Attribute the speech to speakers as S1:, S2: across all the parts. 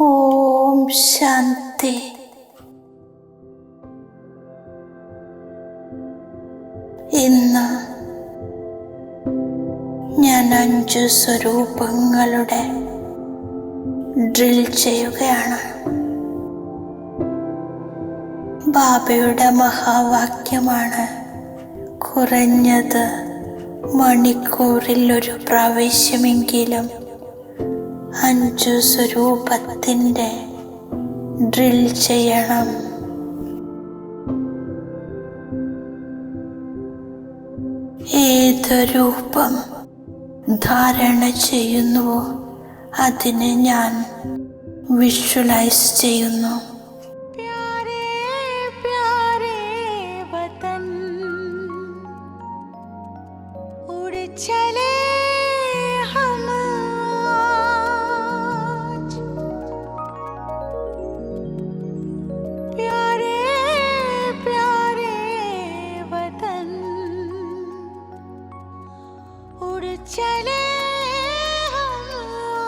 S1: ഓം ശാന്തി. ഇന്ന് ഞാൻ അഞ്ചു സ്വരൂപങ്ങളുടെ ഡ്രിൽ ചെയ്യുകയാണ്. ബാബയുടെ മഹാവാക്യമാണ് കുറഞ്ഞത് മണിക്കൂറിൽ ഒരു പ്രാവശ്യമെങ്കിലും അഞ്ചു സ്വരൂപത്തിന്റെ ഡ്രിൽ ചെയ്യണം. ഏത് രൂപം ധാരണ ചെയ്യുന്നുവോ അതിനെ ഞാൻ വിഷ്വലൈസ് ചെയ്യുന്നു.
S2: चले हम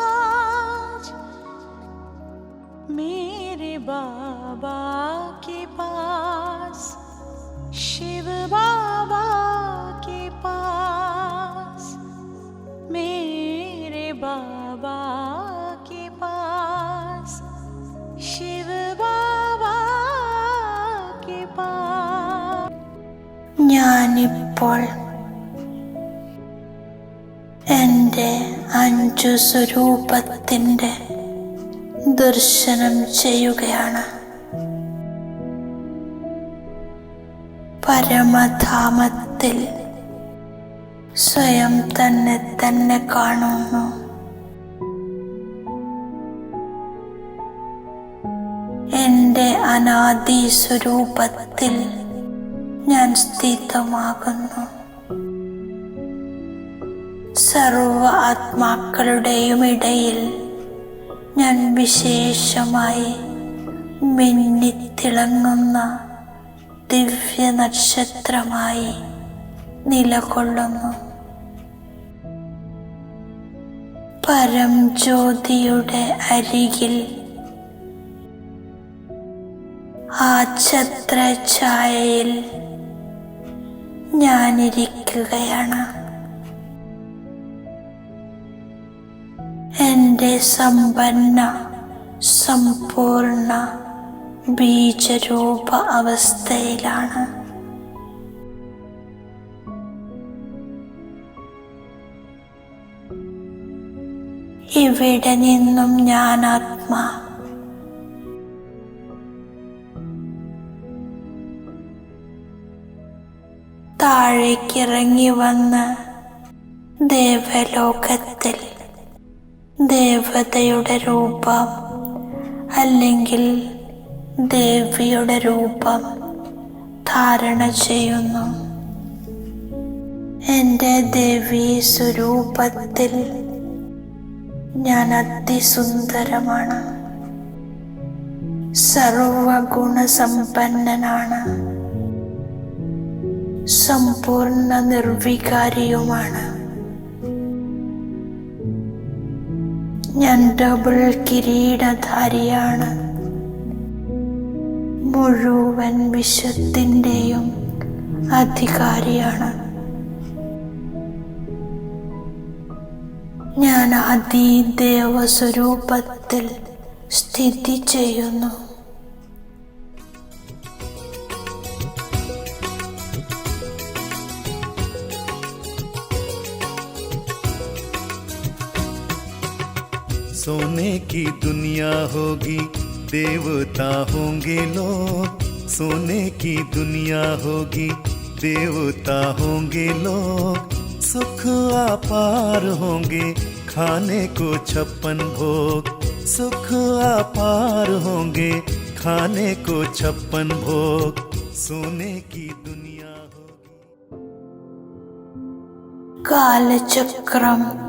S2: आज मेरे बाबा के पास शिव बाबा के पास मेरे बाबा के पास शिव बाबा के पास
S1: ഞാനിപ്പോൾ എന്റെ അഞ്ചു സ്വരൂപത്തിന്റെ ദർശനം ചെയ്യുകയാണ്. പരമധാമത്തിൽ സ്വയം തന്നെ തന്നെ കാണുന്നു. എന്റെ അനാദി സ്വരൂപത്തിൽ ഞാൻ സ്ഥിതമാകുന്നു. സർവ ആത്മാക്കളുടെയും ഇടയിൽ ഞാൻ വിശേഷമായി മിന്നിത്തിളങ്ങുന്ന ദിവ്യ നക്ഷത്രമായി നിലകൊള്ളുന്നു. പരം ജ്യോതിയുടെ അരികിൽ ആ ഛത്രഛായയിൽ ഞാനിരിക്കുകയാണ്. എന്റെ സമ്പന്ന സമ്പൂർണ ബീജരൂപ അവസ്ഥയിലാണ്. ഇവിടെ നിന്നും ഞാൻ ആത്മാ. താഴേക്കിറങ്ങി വന്ന് ദേവലോകത്തിൽ ദേവതയുടെ രൂപം അല്ലെങ്കിൽ ദേവിയുടെ രൂപം ധാരണ ചെയ്യുന്നു. എന്റെ ദേവി സ്വരൂപത്തിൽ ഞാൻ അതിസുന്ദരമാണ്. സർവഗുണസമ്പന്നനാണ്. സമ്പൂർണ നിർവികാരിയുമാണ്. ഞാൻ ഡബിൾ കിരീടധാരിയാണ്. മുഴുവൻ വിശ്വത്തിന്റെയും അധികാരിയാണ്. ഞാൻ അതിദേവ സ്വരൂപത്തിൽ സ്ഥിതി ചെയ്യുന്നു.
S3: सोने की दुनिया होगी, देवता होंगे लोग। सोने की दुनिया होगी, देवता होंगे लोग। सुख अपार होंगे, खाने को छप्पन भोग। सुख अपार होंगे, खाने को छप्पन भोग। सोने की दुनिया होगी।
S1: काल चक्रम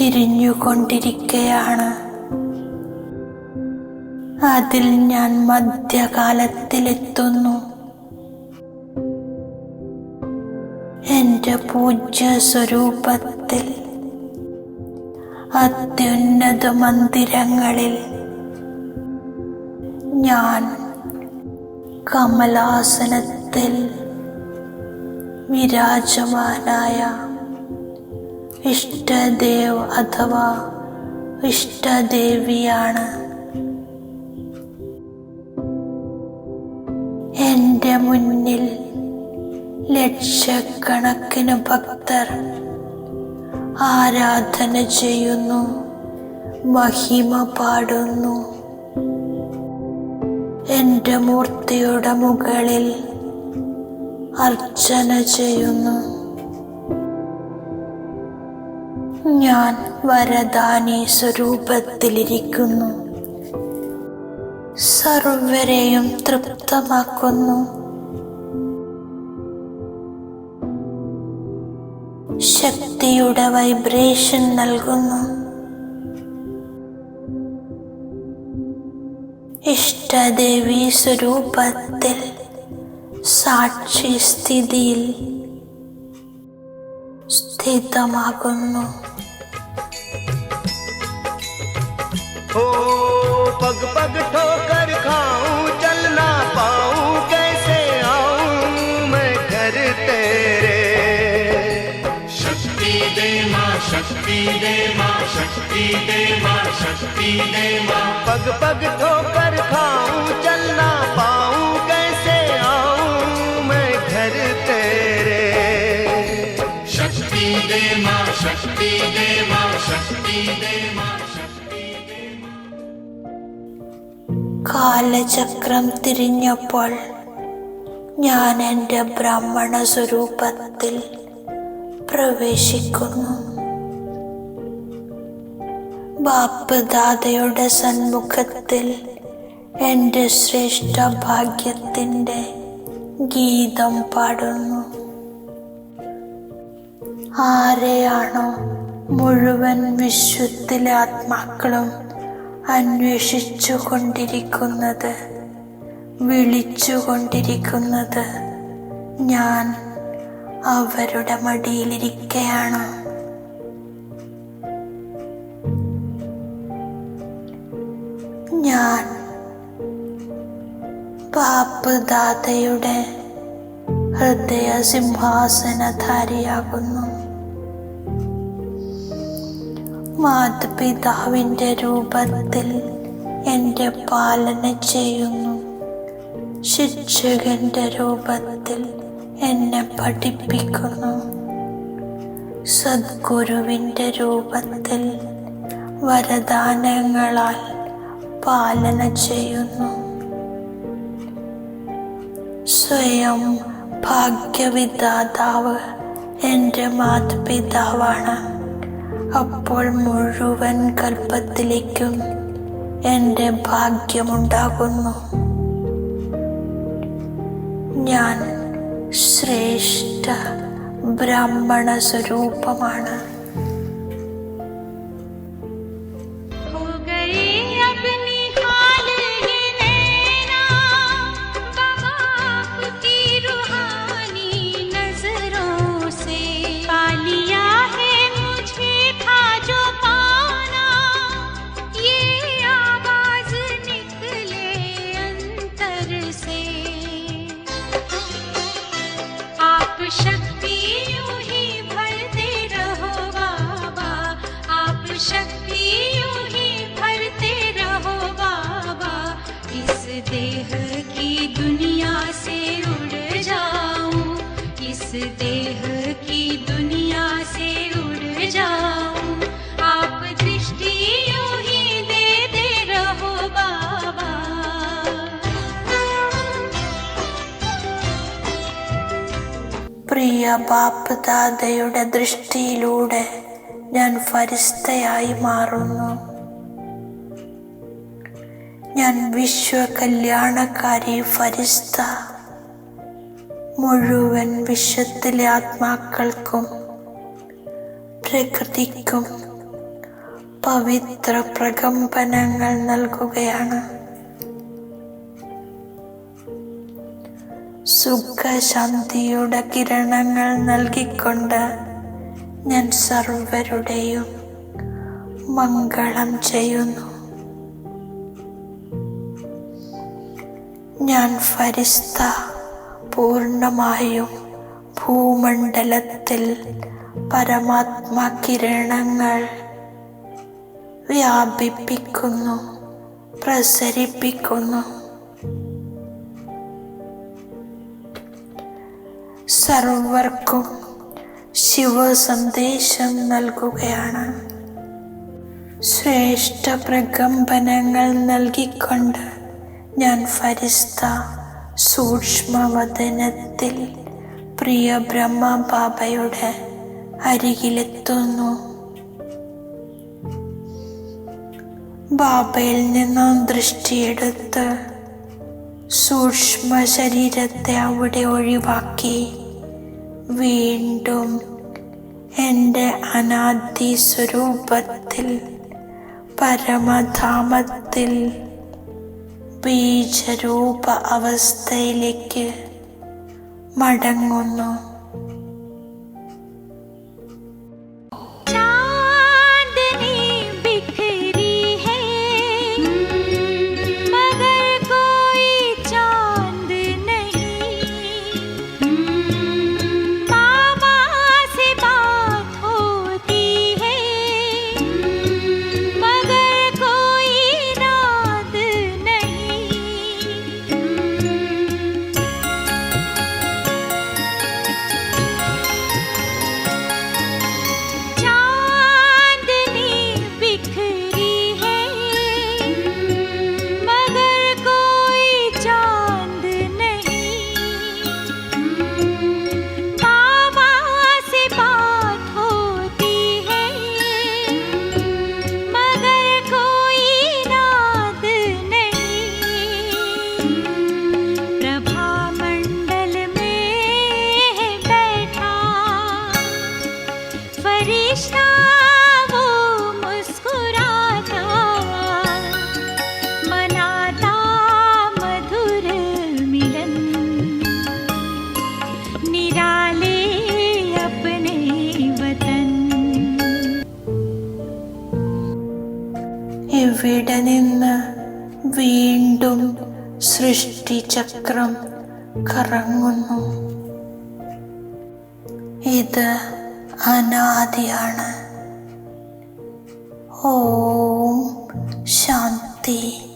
S1: തിരിഞ്ഞുകൊണ്ടിരിക്കുകയാണ് അതിൽ ഞാൻ മധ്യകാലത്തിലെത്തുന്നു. എന്റെ പൂജ്യ സ്വരൂപത്തിൽ അത്യുന്നത മന്ദിരങ്ങളിൽ ഞാൻ കമലാസനത്തിൽ വിരാജമാനായ ഇഷ്ടദേവ് അഥവാ ഇഷ്ടദേവിയാണ്. എന്റെ മുന്നിൽ ലക്ഷക്കണക്കിന് ഭക്തർ ആരാധന ചെയ്യുന്നു മഹിമ പാടുന്നു. എന്റെ മൂർത്തിയുടെ മുകളിൽ അർച്ചന ചെയ്യുന്നു. ഞാൻ വരദാനി സ്വരൂപത്തിലിരിക്കുന്നു. സർവരെയും തൃപ്തമാക്കുന്നു. ശക്തിയുടെ വൈബ്രേഷൻ നൽകുന്നു. ഇഷ്ടദേവി സ്വരൂപത്തിൽ സാക്ഷി സ്ഥിതിയിൽ સ્થિતમાગમનો
S4: हो पग पग ठोकर खाऊं चल ना पाऊं कैसे आऊं मैं घर तेरे
S5: शक्ति दे माँ शक्ति दे माँ शक्ति दे माँ शक्ति दे माँ
S4: पग पग ठोकर खाऊं चल ना पाऊं
S1: കാലചക്രം തിരിഞ്ഞപ്പോൾ ഞാൻ എന്റെ ബ്രാഹ്മണ സ്വരൂപത്തിൽ പ്രവേശിക്കുന്നു. ബാപ്പ് ദാദയുടെ സന്മുഖത്തിൽ എന്റെ ശ്രേഷ്ഠ ഭാഗ്യത്തിന്റെ ഗീതം പാടുന്നു. ആരെയാണോ മുഴുവൻ വിശ്വത്തിലെ ആത്മാക്കളും അന്വേഷിച്ചു കൊണ്ടിരിക്കുന്നത് വിളിച്ചു കൊണ്ടിരിക്കുന്നത് ഞാൻ അവരുടെ മടിയിലിരിക്കയാണ്. ഞാൻ പാപ്പ് ദാതയുടെ ഹൃദയ സിംഹാസനധാരിയാകുന്നു മാതപിതാവിന്റെ രൂപത്തിൽ എന്റെ പാലന ചെയ്യുന്നു. ശിക്ഷകന്റെ രൂപത്തിൽ എന്നെ പഠിപ്പിക്കുന്നു. സദ്ഗുരുവിന്റെ രൂപത്തിൽ വരദാനങ്ങളാൽ പാലന ചെയ്യുന്നു. സ്വയം ഭാഗ്യവിദാതാവ് എന്റെ മാതാപിതാവാണ്. അപ്പോൾ മുഴുവൻ കൽപ്പത്തിലേക്കും എന്റെ ഭാഗ്യമുണ്ടാകുന്നു. ഞാൻ ശ്രേഷ്ഠ ബ്രാഹ്മണ സ്വരൂപമാണ്
S2: आप शक्ति
S1: ബാപ്പ് ദൃഷ്ടിയിലൂടെ ഞാൻ ഫരിസ്തയായി മാറുന്നു. ഞാൻ വിശ്വ കല്യാണക്കാരി ഫരിസ്ത. മുഴുവൻ വിശ്വത്തിലെ ആത്മാക്കൾക്കും പ്രകൃതിക്കും പവിത്ര പ്രകമ്പനങ്ങൾ നൽകുകയാണ്. സുഖശാന്തിയുടെ കിരണങ്ങൾ നൽകിക്കൊണ്ട് ഞാൻ സർവരുടെയും മംഗളം ചെയ്യുന്നു.
S2: ഞാൻ ഫരിസ്ത പൂർണമായും ഭൂമണ്ഡലത്തിൽ പരമാത്മാ കിരണങ്ങൾ വ്യാപിപ്പിക്കുന്നു പ്രസരിപ്പിക്കുന്നു. സർവർക്കും ശിവ സന്ദേശം നൽകുകയാണ്. ശ്രേഷ്ഠ പ്രകമ്പനങ്ങൾ നൽകിക്കൊണ്ട് ഞാൻ ഫരിസ്ത സൂക്ഷ്മവദനത്തിൽ പ്രിയ ബ്രഹ്മ ബാബയുടെ അരികിലെത്തുന്നു. ബാബയിൽ നിന്നും ദൃഷ്ടിയെടുത്ത് സൂക്ഷ്മ ശരീരത്തെ അവിടെ ഒഴിവാക്കി. വീണ്ടും എന്റെ അനാദി സ്വരൂപത്തിൽ പരമധാമത്തിൽ ബീജരൂപ അവസ്ഥയിലേക്ക് മടങ്ങുന്നു. വീണ്ടും സൃഷ്ടിചക്രം കറങ്ങുന്നു. ഇത് അനാദിയാണ്. ഓം ശാന്തി.